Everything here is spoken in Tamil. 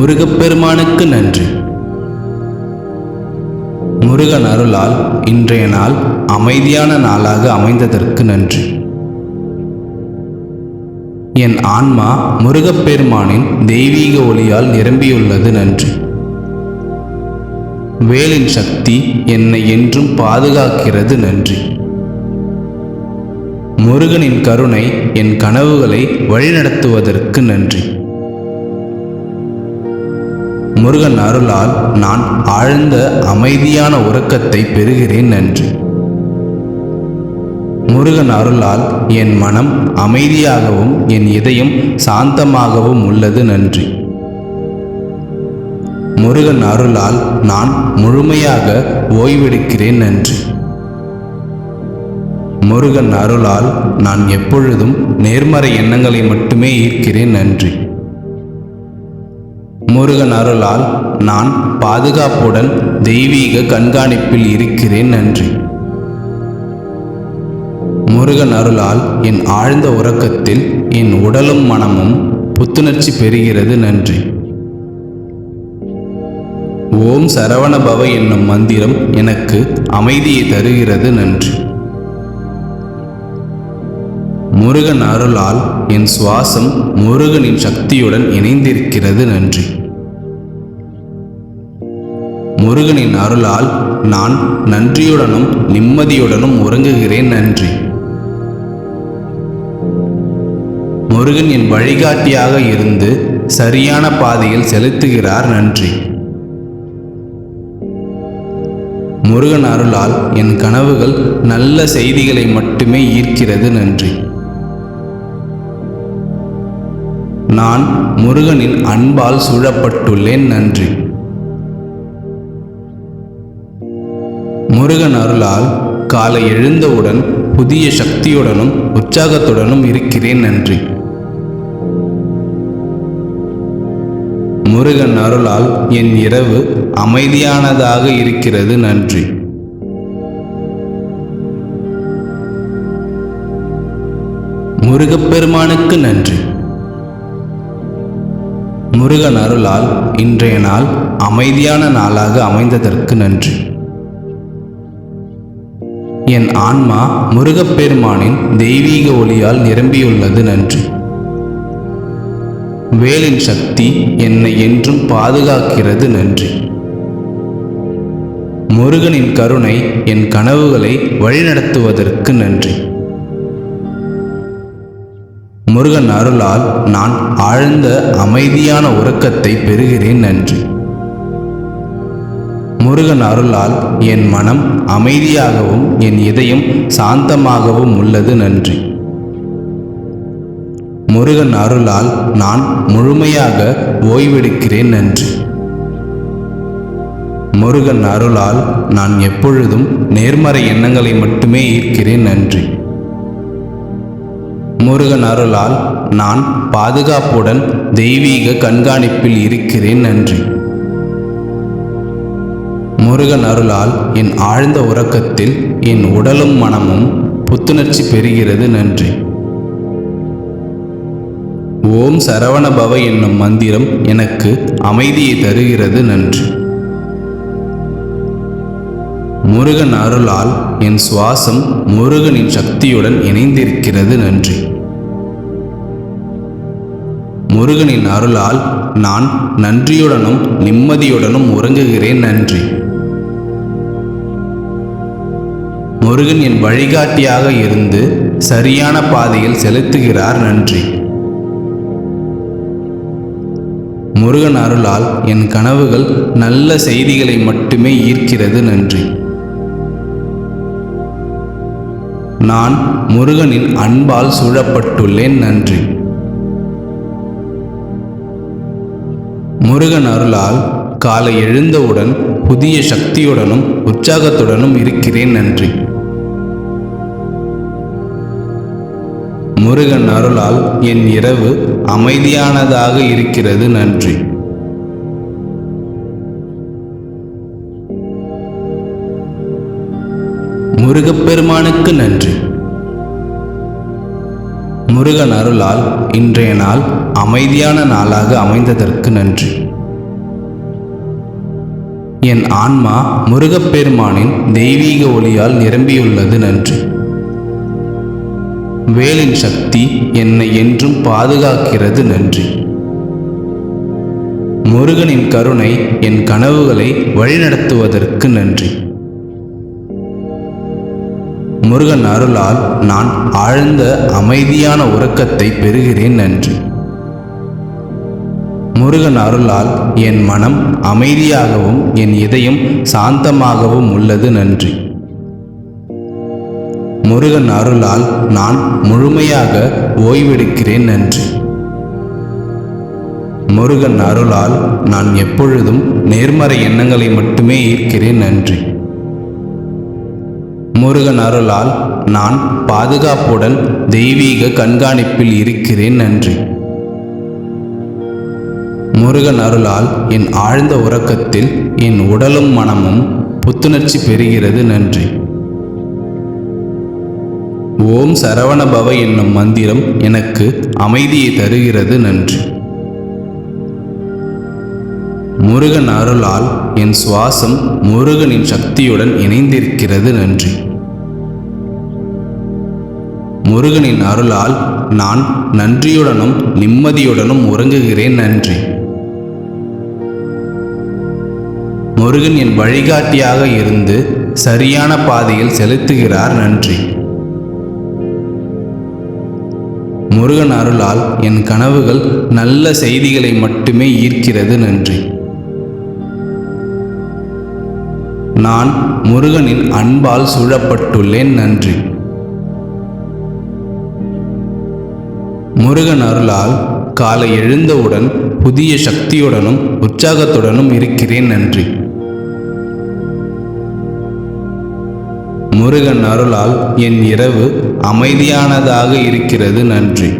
முருகப்பெருமானுக்கு நன்றி. முருகன் அருளால் இன்றைய நாள் அமைதியான நாளாக அமைந்ததற்கு நன்றி. என் ஆன்மா முருகப்பெருமானின் தெய்வீக ஒளியால் நிரம்பியுள்ளது நன்றி. வேலின் சக்தி என்னை என்றும் பாதுகாக்கிறது நன்றி. முருகனின் கருணை என் கனவுகளை வழிநடத்துவதற்கு நன்றி. முருகன் அருளால் நான் ஆழ்ந்த அமைதியான உறக்கத்தை பெறுகிறேன் நன்றி. முருகன் அருளால் என் மனம் அமைதியாகவும் என் இதயம் சாந்தமாகவும் உள்ளது நன்றி. முருகன் அருளால் நான் முழுமையாக ஓய்வெடுக்கிறேன் நன்றி. முருகன் அருளால் நான் எப்பொழுதும் நேர்மறை எண்ணங்களை மட்டுமே ஈர்க்கிறேன் நன்றி. முருகன் அருளால் நான் பாதுகாப்புடன் தெய்வீக கண்காணிப்பில் இருக்கிறேன் நன்றி. முருகன் அருளால் என் ஆழ்ந்த உறக்கத்தில் என் உடலும் மனமும் புத்துணர்ச்சி பெறுகிறது நன்றி. ஓம் சரவணபவ என்னும் மந்திரம் எனக்கு அமைதியை தருகிறது நன்றி. முருகன் அருளால் என் சுவாசம் முருகனின் சக்தியுடன் இணைந்திருக்கிறது நன்றி. முருகனின் அருளால் நான் நன்றியுடனும் நிம்மதியுடனும் உறங்குகிறேன் நன்றி. முருகன் என் வழிகாட்டியாக இருந்து சரியான பாதையில் செலுத்துகிறார் நன்றி. முருகன் அருளால் என் கனவுகள் நல்ல செய்திகளை மட்டுமே ஈர்க்கிறது நன்றி. நான் முருகனின் அன்பால் சூழப்பட்டுள்ளேன் நன்றி. முருகன் அருளால் காலை எழுந்தவுடன் புதிய சக்தியுடனும் உற்சாகத்துடனும் இருக்கிறேன் நன்றி. முருகன் அருளால் என் இரவு அமைதியானதாக இருக்கிறது நன்றி. முருகப்பெருமானுக்கு நன்றி. முருகன் அருளால் இன்றைய நாள் அமைதியான நாளாக அமைந்ததற்கு நன்றி. என் ஆன்மா முருகப்பெருமானின் தெய்வீக ஒளியால் நிரம்பியுள்ளது நன்றி. வேலின் சக்தி என்னை என்றும் பாதுகாக்கிறது நன்றி. முருகனின் கருணை என் கனவுகளை வழிநடத்துவதற்கு நன்றி. முருகன் அருளால் நான் ஆழ்ந்த அமைதியான உறக்கத்தை பெறுகிறேன் நன்றி. முருகன் அருளால் என் மனம் அமைதியாகவும் என் இதயம் சாந்தமாகவும் உள்ளது நன்றி. முருகன் அருளால் நான் முழுமையாக ஓய்வெடுக்கிறேன் நன்றி. முருகன் அருளால் நான் எப்பொழுதும் நேர்மறை எண்ணங்களை மட்டுமே ஈர்க்கிறேன் நன்றி. முருகன் அருளால் நான் பாதுகாப்புடன் தெய்வீக கண்காணிப்பில் இருக்கிறேன் நன்றி. முருகன் அருளால் என் ஆழ்ந்த உறக்கத்தில் என் உடலும் மனமும் புத்துணர்ச்சி பெறுகிறது நன்றி. ஓம் சரவணபவ என்னும் மந்திரம் எனக்கு அமைதியை தருகிறது நன்றி. முருகன் அருளால் என் சுவாசம் முருகனின் சக்தியுடன் இணைந்திருக்கிறது நன்றி. முருகனின் அருளால் நான் நன்றியுடனும் நிம்மதியுடனும் உறங்குகிறேன் நன்றி. முருகன் என் வழிகாட்டியாக இருந்து சரியான பாதையில் செலுத்துகிறார் நன்றி. முருகன் அருளால் என் கனவுகள் நல்ல செய்திகளை மட்டுமே ஈர்க்கிறது நன்றி. நான் முருகனின் அன்பால் சூழப்பட்டுள்ளேன் நன்றி. முருகன் அருளால் காலை எழுந்தவுடன் புதிய சக்தியுடனும் உற்சாகத்துடனும் இருக்கிறேன் நன்றி. முருகன் அருளால் என் இரவு அமைதியானதாக இருக்கிறது நன்றி. முருகப்பெருமானுக்கு நன்றி. முருகன் அருளால் இன்றைய நாள் அமைதியான நாளாக அமைந்ததற்கு நன்றி. என் ஆன்மா முருகப்பெருமானின் தெய்வீக ஒளியால் நிரம்பியுள்ளது நன்றி. வேலின் சக்தி என்னை என்றும் பாதுகாக்கிறது நன்றி. முருகனின் கருணை என் கனவுகளை வழிநடத்துவதற்கு நன்றி. முருகன் அருளால் நான் ஆழ்ந்த அமைதியான உறக்கத்தை பெறுகிறேன் நன்றி. முருகன் அருளால் என் மனம் அமைதியாகவும் என் இதயம் சாந்தமாகவும் உள்ளது நன்றி. முருகன் அருளால் நான் முழுமையாக ஓய்வெடுக்கிறேன் நன்றி. முருகன் அருளால் நான் எப்பொழுதும் நேர்மறை எண்ணங்களை மட்டுமே ஈர்க்கிறேன் நன்றி. முருகன் அருளால் நான் பாதுகாப்புடன் தெய்வீக கண்காணிப்பில் இருக்கிறேன் நன்றி. முருகன் அருளால் என் ஆழ்ந்த உறக்கத்தில் என் உடலும் மனமும் புத்துணர்ச்சி பெறுகிறது நன்றி. ஓம் சரவணபவ என்னும் மந்திரம் எனக்கு அமைதியை தருகிறது நன்றி. முருகன் அருளால் என் சுவாசம் முருகனின் சக்தியுடன் இணைந்திருக்கிறது நன்றி. முருகனின் அருளால் நான் நன்றியுடனும் நிம்மதியுடனும் உறங்குகிறேன் நன்றி. முருகன் என் வழிகாட்டியாக இருந்து சரியான பாதையில் செலுத்துகிறார் நன்றி. முருகன் அருளால் என் கனவுகள் நல்ல செய்திகளை மட்டுமே ஈர்க்கிறது நன்றி. நான் முருகனின் அன்பால் சூழப்பட்டுள்ளேன் நன்றி. முருகன் அருளால் காலை எழுந்தவுடன் புதிய சக்தியுடனும் உற்சாகத்துடனும் இருக்கிறேன் நன்றி. முருகன் அருளால் என் இரவு அமைதியானதாக இருக்கிறது நன்றி.